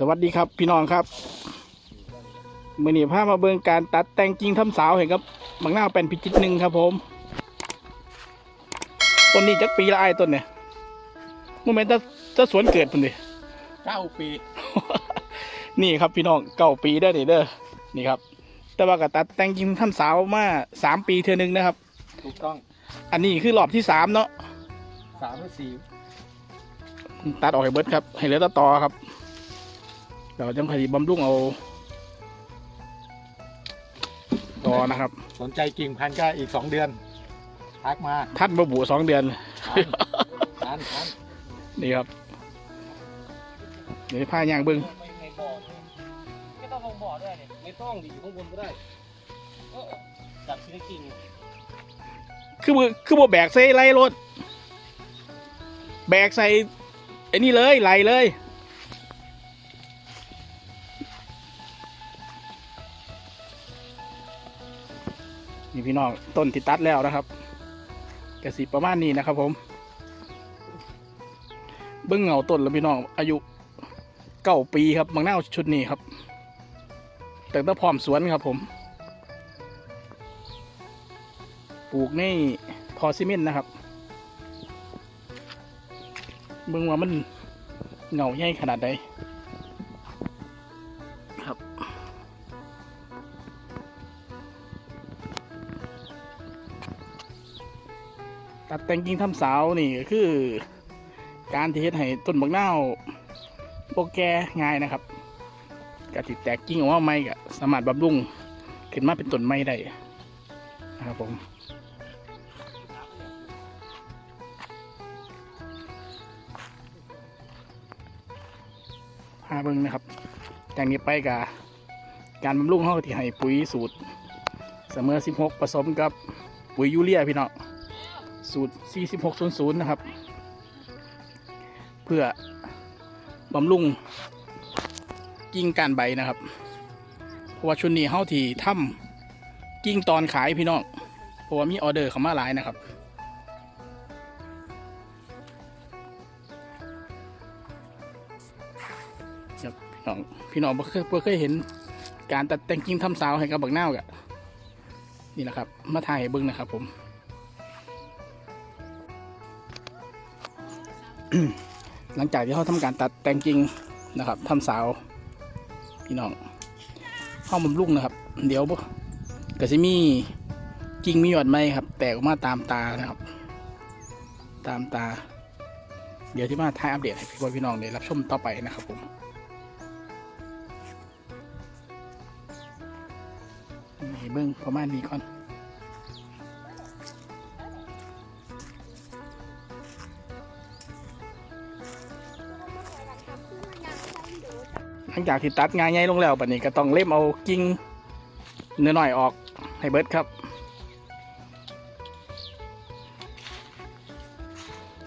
สวัสดีครับพี่น้องครับมือนี้พามาเบิ่งการตัดแต่งกิ่งทำสาวเห็นครับบางหน้าวเป็นพิจิตรหนึ่งครับผมต้นนี้จักปีละไอ้ายต้นเนี่ยโมเมนต์จะจะสวนเกิดปุ่นดิเก้าปี นี่ครับพี่น้องเก้าปีได้อนี่เด้อนี่ครับ แต่ว่าก็ตัดแต่งกิ่งทำสาวมาสามปีเท่อนึงนะครับ ถูกต้อง อันนี้คือรอบที่สามเนาะสามหรือสี่ตัดออกให้เบิดครับ ให้เหลือแตะตอครับ เราจังพยบำรุงเอาตอนะครับ สนใจกิ่งพันธุ์ก็อีกสองเดือนทักมาทัดบบุสองเดือนทานทานนี่ครับเดี๋ยวผ้าย่างเบิ้งไม่ไม่บ่อไม่ต้องลงบ่อด้วยเนี่ยไม่ต้องดิอยู่ข้างบนก็ได้เออจับทีละกิ่งคือบ่คือบ่แบกใส่ไรรถ แบกใส่ไอ้นี่เลยไหลเลย นี่พี่น้องต้นที่ตัดแล้วนะครับกระสีประมาณนี้นะครับ ผม เบิ้งเงาต้นแล้วพี่น้องอายุเก้าปีครับบางหน้าชุดนี้ครับ แต่ต้องพร้อมสวนครับผม ปลูกในพอซิเมนต์นะครับเบิ่งว่ามันเหงาใหญ่ขนาดใด ตัดแต่งกิ่งทำสาวนี่ก็คือ การที่เฮ็ดให้ต้นบักนาวโปแก่ง่ายนะครับกะติดแตกกิ่งออกมาใหม่ก็สามารถบำรุงขึ้นมาเป็นต้นไม้ได้นะครับผมหาเบิ่งนะครับจากนี้ไปกับการบำรุงห้องที่ให้ปุ๋ยสูตร เสมอ 16 ผสมกับปุ๋ยยูเรียพี่น้อง สูตร 4600 นะครับ เพื่อบำรุงกิ่งการใบนะครับ เพราะว่าชุดนี้เฮาที่ทำกิ่งตอนขายพี่น้อง เพราะว่ามีออเดอร์เข้ามาหลายนะครับครับพี่น้องพี่น้องบ่เคยบ่เคยเห็นการตัดแต่งกิ่งทำสาวให้กับบักนากะนี่แหละครับ มาถ่ายให้เบิ่งนะครับผม หลังจากที่เขาทำการตัดแต่งกิ่งนะครับทำสาวพี่น้องเข้าบำรุงนะครับ เดี๋ยวบ่ก็จะมีกิ่งมีหยอดไม้ครับ แตกออกมาตามตานะครับ ตามตา เดี๋ยวที่มาถ่ายอัปเดตให้พี่พ่อพี่น้องได้รับชมต่อไปนะครับผมให้เบิ้งประมาณนี้ก่อน ลังจากที่ตัดงานใหญ่ลงแล้วบัดนี้ก็ต้องเล่มเอากิ่งเนื้อหน่อยออกให้เบิดครับ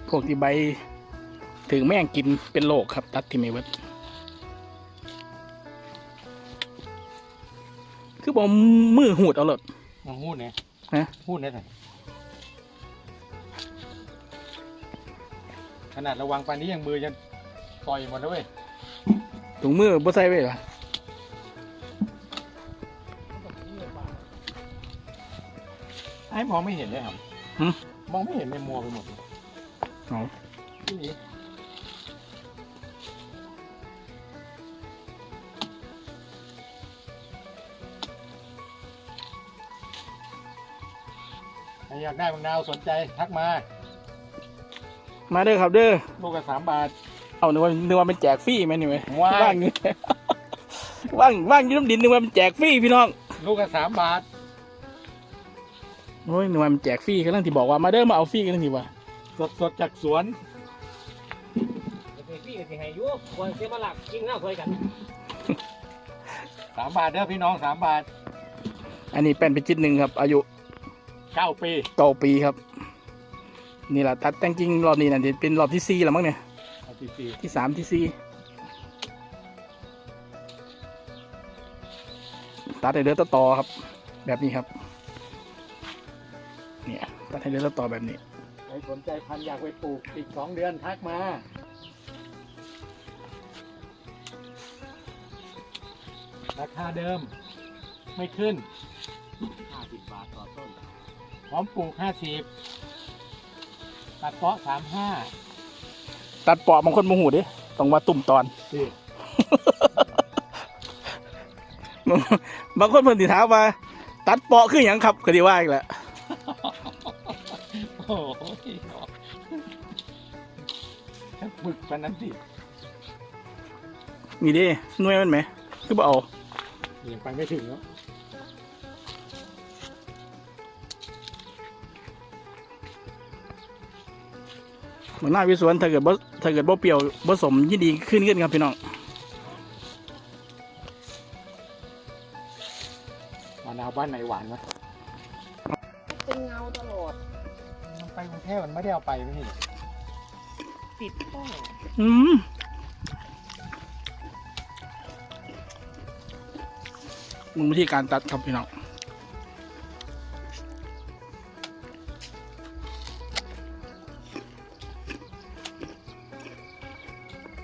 พวกที่ใบถึงแม่งกินเป็นโรคครับ ตัดที่ไม่เบิดคือผมมือหูดเอาเลยมาหูดเนี่ยฮะหูดเนี่ยไหนขนาดระวังปานนี้ยังมือยังต่อยหมดแล้วเว้ย ถุงมือบ่ใส่ไว้เหรอไอ้มองไม่เห็นเลยครับหึมองไม่เห็นในมัวไปหมดเลยเอาที่นี่ใครอยากได้บางนาวสนใจทักมา มาเด้อครับเด้อลูกละสามบาท เอานึกว่านึกว่าเป็นแจกฟรีไหมนี่เว้ยว้าย ว่างอยู่ว่างว่างอยู่น้ำดินนึกว่ามันแจกฟรีพี่น้องลูกละสามบาทโอ้ยนึกว่ามันแจกฟรีกันนั่นที่บอกว่ามาเด้อมาเอาฟรีกันนั่นที่ว่าสดสดๆจากสวนเดี๋ยวไปพี่กับสิให้อยุควรเสียมาหลักกิ่งหน้าเคยกันสามบาทเด้อพี่น้องสามบาทอันนี้เป็นเป็นจิตหนึ่งครับ อายุเก้าปีเก้าปีครับ นี่แหละตัดแต่งจริงรอบนี้น่ะจะเป็นรอบที่สี่แล้วมั้งเนี่ย เอาปีปีที่สามที่สี่ตัดให้เหลือแตะตอครับ แบบนี้ครับ เนี่ยตัดให้เหลือแตะตอแบบนี้ใครสนใจพันธุ์อยากไปปลูกอีกสองเดือนทักมาราคาเดิมไม่ขึ้นห้าสิบบาทต่อต้น พร้อมปลูกห้าสิบตัดเปาะสามห้า ตัดปอกบางคนโมโหดิต้องว่าตุ่มตอนสิบางคนเพิ่นสิถามว่า ตัดปอกคือหยังครับก็สิว่าอีกแหละโอ้โหถ้าฝึกปานนั้นสินี่เดิหน่วยมันไหม คือบ่เอายังไปไม่ถึงเนาะ เหมือนหน้าวิสวนถ้าเกิดบ่ถ้าเกิดบ่เปรี้ยวบ่สมยินดีขึ้นขึ้นครับพี่น้องมะนาวบ้านไหนหวานวะเป็นเงาตลอดมันไปกรุงเทพมันไม่ได้เอาไปไม่ใช่เหรอติดข้องอืมมึงวิธีการตัดครับพี่น้อง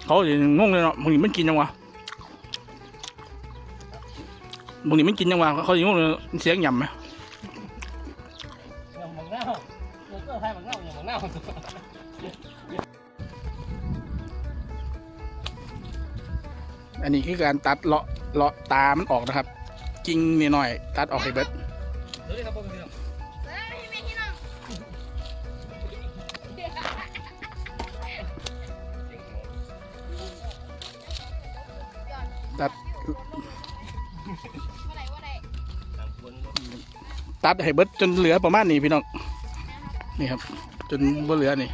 เขาสิงงเลยเนาะมึงนี่มันกินยังวะมึงนี่มันกินยังวะเขาสิงงเลยเสียงหย่ำไหมอย่างมังเน่าเนื้อเกลือไทยมังเน่าอย่างมังเน่าอันนี้คือการตัดเลาะเลาะตามันออกนะครับ กิ่งนิดหน่อย ตัดออกให้เบิด เดี๋ยวนี้ครับผม ตัดให้เบิดจนเหลือประมาณนี้พี่น้องนี่ครับ จนบ่เหลือนี่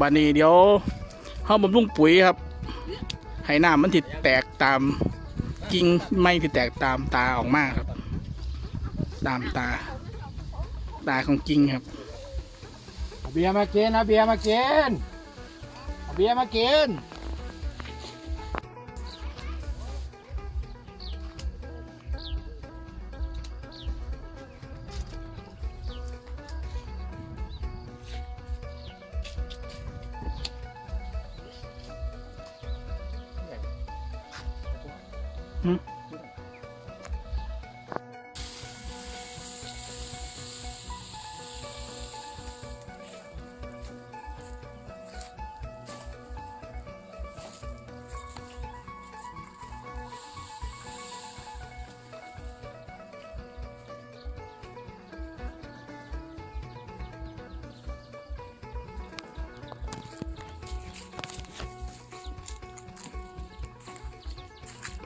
บานี้เดี๋ยวเฮาบำรุงปุ๋ยครับให้น้ำมันติดแตกตามกิ่งไม้ที่แตกตามตาออกมาครับ ตามตา ตาของกิ่งครับเบียร์มาเกินเอาเบียร์มาเกินเอาเบียร์มาเกิ น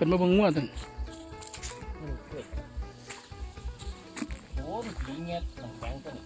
เป็นมาเบิ่งงัวตันโอ้มันสีเงี้ยหนังแข็งตัวนี้